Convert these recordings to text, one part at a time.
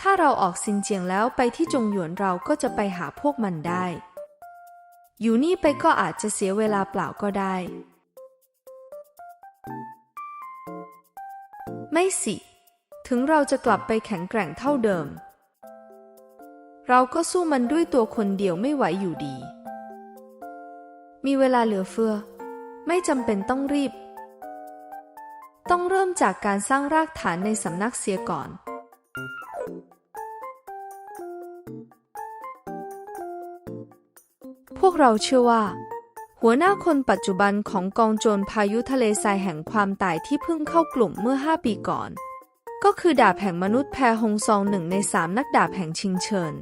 ถ้าเราออกซินเจียงแล้วไปที่จงหยวนเราก็จะไปหาพวกมันได้ อยู่นี่ไปก็อาจจะเสียเวลาเปล่าก็ได้ ไม่สิ ถึงเราจะกลับไปแข็งแกร่งเท่าเดิม เราก็สู้มันด้วยตัวคนเดียวไม่ไหวอยู่ดี มีเวลาเหลือเฟือ ไม่จำเป็นต้องรีบ ต้องเริ่มจากการสร้างรากฐานในสำนักเสียก่อน พวกเราเชื่อว่า หัวหน้าคนปัจจุบันของกองโจรพายุทะเลทรายแห่งความตายที่เพิ่งเข้ากลุ่มเมื่อ 5 ปีก่อน ก็คือดาบแห่งมนุษย์แพรฮงซองหนึ่งในสามนักดาบแห่งชิงเฉิน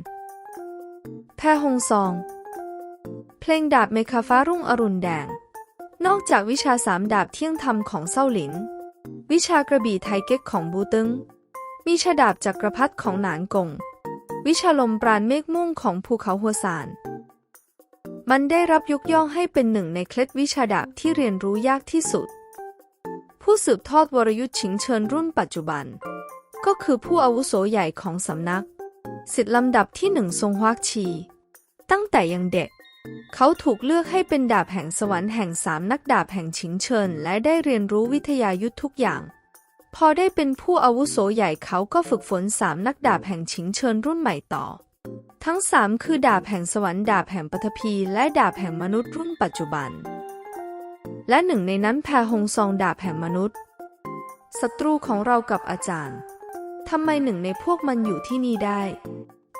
แพรฮงซอง เพลงดาบเมคาฟ้ารุ่งอรุณแดง นอกจากวิชาสามดาบเที่ยงธรรมของเซาหลิน วิชากระบี่ไทเก๊กของบูตึง มีชาดาบจักรพรรดิของหนานกง วิชาลมปราณเมฆมุ่งของภูเขาหัวสาน มันได้รับยกย่องให้เป็นหนึ่งในเคล็ดวิชาดาบที่เรียนรู้ยากที่สุด ผู้สืบทอดวรยุทธ์ชิงเชิญรุ่นปัจจุบัน ก็คือผู้อาวุโสใหญ่ของสำนัก สิทธิลำดับที่หนึ่งทรงฮวักชี ตั้งแต่ยังเด็ก เขาถูกเลือกให้เป็นดาบแห่งสวรรค์แห่งสามนักดาบแห่งชิงเชิญ และได้เรียนรู้วิทยายุทธทุกอย่างพอได้เป็นผู้อาวุโสใหญ่เขาก็ฝึกฝนสามนักดาบแห่งชิงเชิญรุ่นใหม่ต่อ ทั้งสามคือดาบแห่งสวรรค์ดาบแห่งปฐพี และดาบแห่งมนุษย์รุ่นปัจจุบัน และหนึ่งในนั้นแพรฮงซองดาบแห่งมนุษย์ศัตรูของเรากับอาจารย์ทำไมหนึ่งในพวกมันอยู่ที่นี่ได้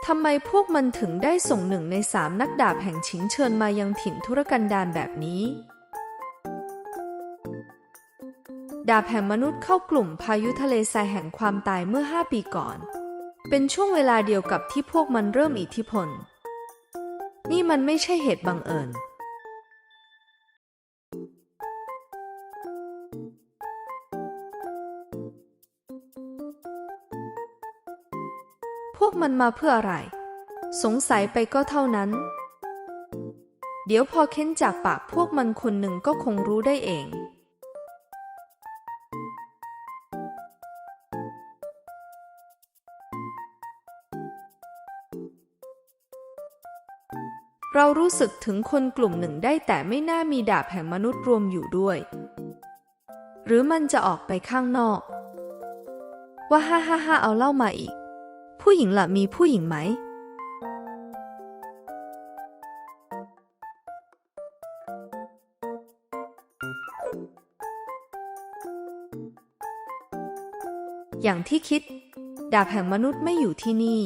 ทำไมพวกมันถึงได้ส่งหนึ่งในสามนักดาบแห่งชิงเชิญมายังถิ่นธุรกันดารแบบนี้ ดาบแห่งมนุษย์เข้ากลุ่มพายุทะเลทรายแห่งความตายเมื่อ 5 ปีก่อน เป็นช่วงเวลาเดียวกับที่พวกมันเริ่มอิทธิพล นี่มันไม่ใช่เหตุบังเอิญ พวกมันมาเพื่ออะไร สงสัยไปก็เท่านั้น เดี๋ยวพอเค้นจากปากพวกมันคนหนึ่งก็คงรู้ได้เอง เรารู้สึกถึงคนกลุ่มหนึ่งได้แต่ไม่น่ามีดาบแห่งมนุษย์รวมอยู่ด้วย หรือมันจะออกไปข้างนอก ว่าฮ่าฮ่าฮ่าเอาเล่ามาอีก ผู้หญิงล่ะมีผู้หญิงไหม อย่างที่คิด ดาบแห่งมนุษย์ไม่อยู่ที่นี่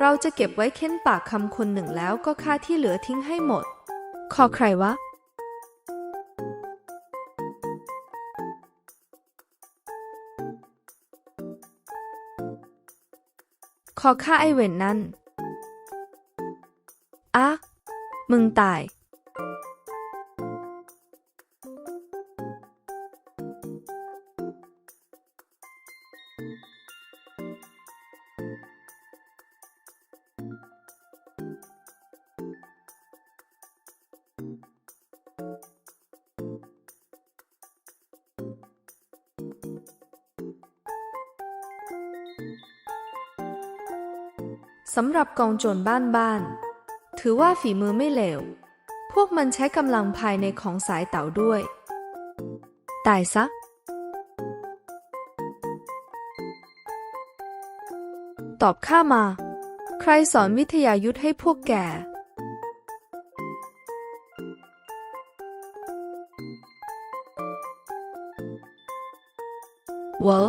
เราจะเก็บไว้เค้นปากคำคนหนึ่งแล้วก็ค่าที่เหลือทิ้งให้หมด ขอใครวะ ขอค่าไอเวนนั่นอะมึงตาย สำหรับกองโจรบ้านๆถือว่าฝีมือไม่เลว พวกมันใช้กำลังภายในของสายเต่าด้วย ตายซะ ตอบข้ามา ใครสอนวิทยายุทธให้พวกแก เวอ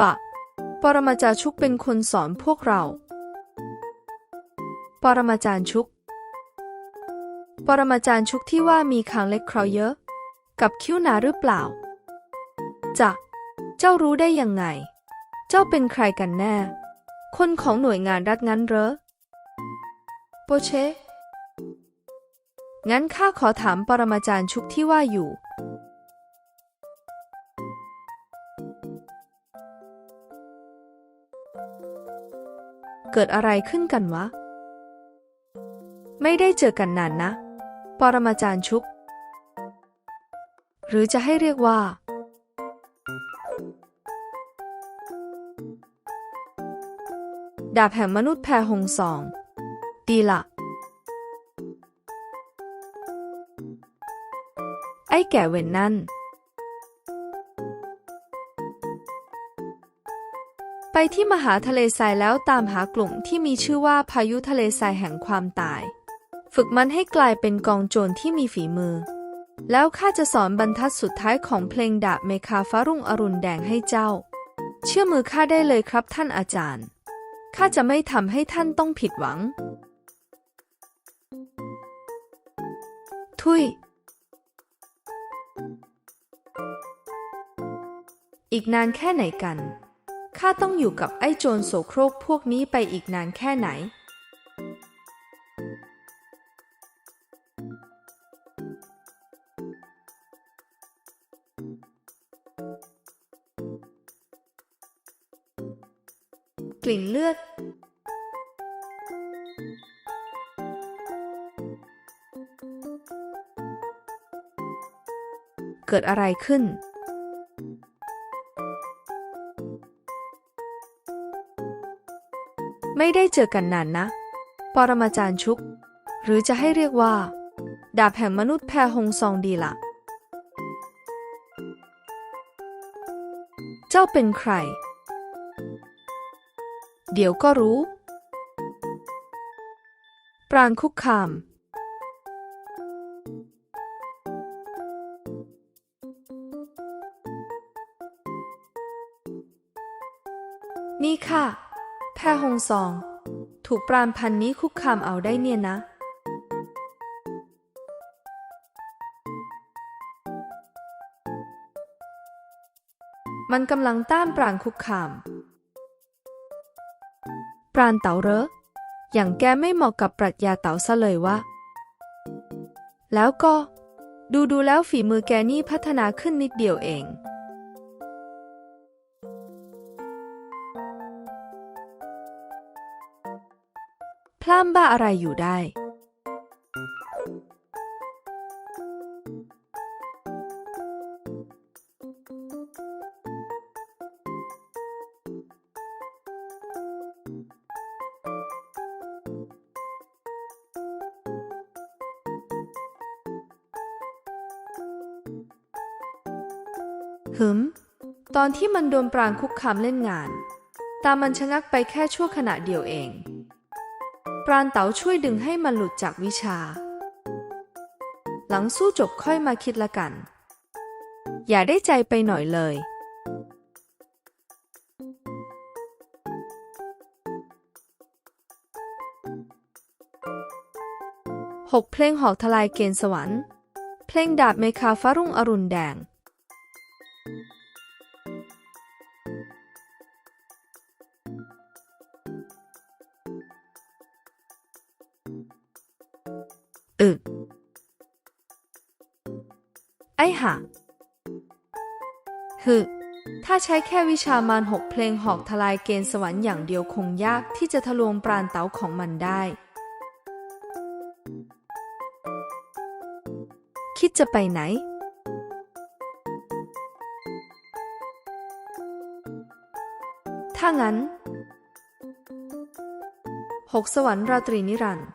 ปะ ปรมาจารย์ชุกเป็นคนสอนพวกเรา ปรมาจารย์ชุก ปรมาจารย์ชุกที่ว่ามีคางเล็กคราวเยอะ กับคิ้วหนาหรือเปล่าจะเจ้ารู้ได้ยังไง เจ้าเป็นใครกันแน่ คนของหน่วยงานรัฐงั้นเหรอโปเช งั้นข้าขอถามปรมาจารย์ชุกที่ว่าอยู่ เกิดอะไรขึ้นกันวะ ไม่ได้เจอกันนานนะ ปรมาจารย์ชุก หรือจะให้เรียกว่า ดาบแห่งมนุษย์แพรหงสอง ดีละ่ะ อ้แก่เวนนั่น ไปที่มหาทะเลทรายแล้วตามหากลุ่มที่มีชื่อว่าพายุทะเลทรายแห่งความตาย ฝึกมันให้กลายเป็นกองโจรที่มีฝีมือ แล้วข้าจะสอนบรรทัดสุดท้ายของเพลงดาบเมคาฟ้ารุ่งอรุณแดงให้เจ้า เชื่อมือข้าได้เลยครับท่านอาจารย์ข้าจะไม่ทำให้ท่านต้องผิดหวัง ทุย อีกนานแค่ไหนกัน ข้าต้องอยู่กับไอ้โจรโสโครกพวกนี้ไปอีกนานแค่ไหน กลิ่นเลือดเกิดอะไรขึ้น ไม่ได้เจอกันนานนะ ปรมาจารย์ชุก หรือจะให้เรียกว่า ดาบแห่งมนุษย์แพรหงซองดีละ่ะ เจ้าเป็นใคร เดี๋ยวก็รู้ ปราณคุกคาม นี่ค่ะ แพรหงซอง ถูกปราณพันนี้คุกคามเอาได้เนี่ยนะ มันกำลังต้านปราณคุกคาม ปราณเต๋าเหรออย่างแกไม่เหมาะกับปรัชญาเต๋าซะเลยวะ แล้วก็ ดูดูแล้วฝีมือแกนี่พัฒนาขึ้นนิดเดียวเอง พล่ามบ้าอะไรอยู่ได้ หึม ตอนที่มันโดนปรางคุกคามเล่นงาน ตามันชะงักไปแค่ชั่วขณะเดียวเอง ปราณเต๋าช่วยดึงให้มันหลุดจากวิชา หลังสู้จบค่อยมาคิดละกัน อย่าได้ใจไปหน่อยเลยหกเพลงหอกทลายเกณฑ์สวรรค์ เพลงดาบเมคาฟ้ารุ่งอรุณแดง อึก ไอ้ห่าฮึถ้าใช้แค่วิชามารหกเพลงหอกทลายเกณฑ์สวรรค์อย่างเดียวคงยากที่จะทะลวงปราณเต๋าของมันได้ คิดจะไปไหน ถ้างั้นหกสวรรค์ราตรีนิรันดร์